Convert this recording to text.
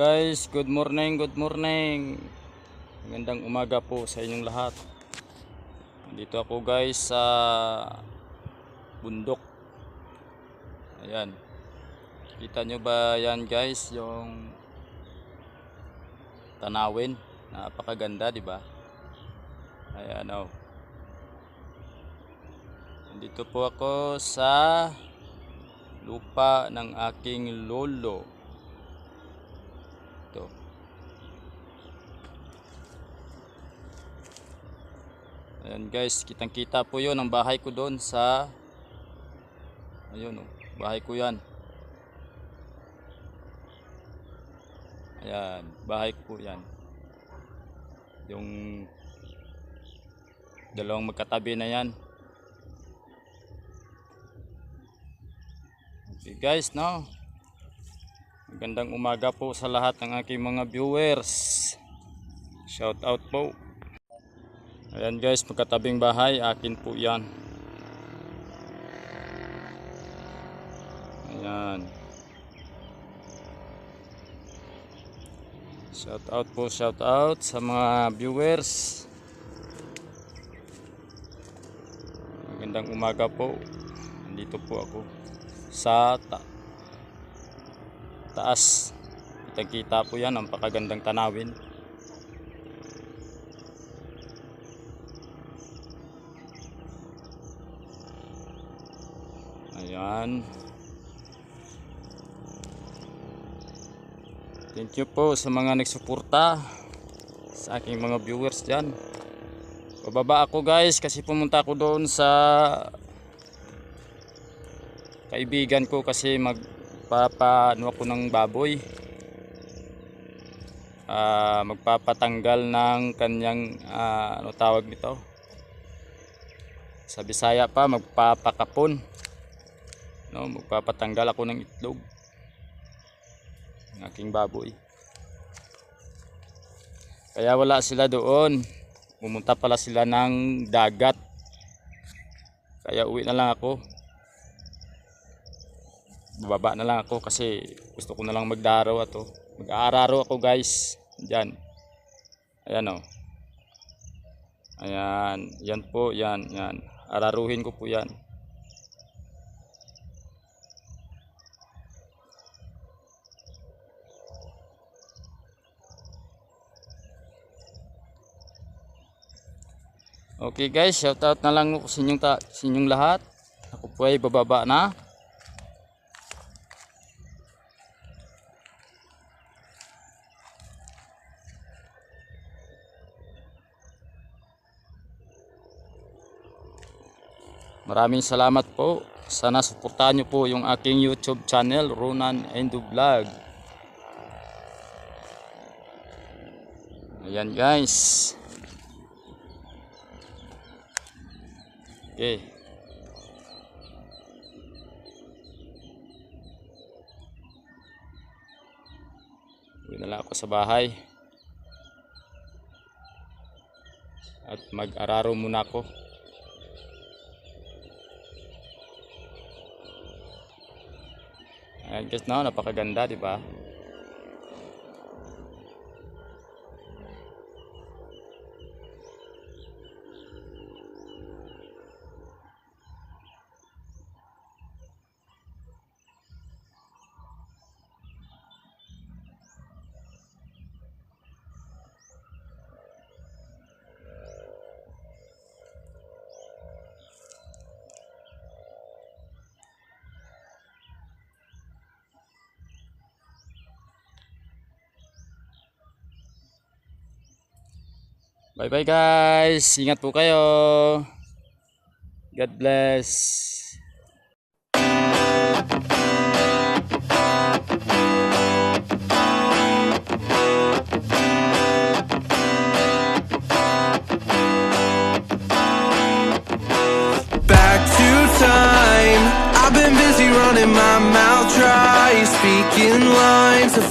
Guys, good morning, good morning. Magandang umaga po sa inyong lahat. Dito ako guys sa bundok. Ayan. Kita nyo ba yan guys, yung tanawin. Napakaganda, di ba? Ayan oh. Dito po ako sa lupa ng aking lolo. Ito. Ayan guys, kitang kita po yon ang bahay ko doon sa Ayun oh, bahay ko yan. Ayan, bahay ko yan. Yung dalawang magkatabi na yan. Okay guys, no? Magandang umaga po sa lahat ng aking mga viewers. Shout out po. Ayan guys, magkatabing bahay, akin po 'yan. Ayan. Shout out po, shout out sa mga viewers. Magandang umaga po. Nandito po ako sa taas. Kita-kita po yan, ang pakagandang tanawin. Ayan. Thank you po sa mga nagsuporta sa aking mga viewers dyan. Bababa ako guys kasi pumunta ako doon sa kaibigan ko kasi magpapaano ako ng baboy. Ah, magpapatanggal ng kanyang ah, ano tawag nito? Sa Bisaya pa magpapakapon. No, magpapatanggal ako ng itlog ng aking baboy. Kaya wala sila doon. Pumunta pala sila ng dagat. Kaya uwi na lang ako. Bababa na lang ako kasi gusto ko na lang magdaraw ato. Mag-aararo ako guys. Diyan. Ayan o. Ayan. Yan po. Yan. Yan. Araruhin ko po yan. Okay guys, shout out na lang ako sa inyong, ta- sa inyong lahat. Ako po ay bababa na. Maraming salamat po. Sana suportahan nyo po yung aking YouTube channel, Ronan Endo Vlog. Ayan guys. Okay. Uwi na lang ako sa bahay. At mag-araro muna ako. Ayan guys, no, napakaganda, di ba? Bye bye guys. Ingat po kayo. God bless. back to time. I've been busy running my mouth dry, speaking lines of.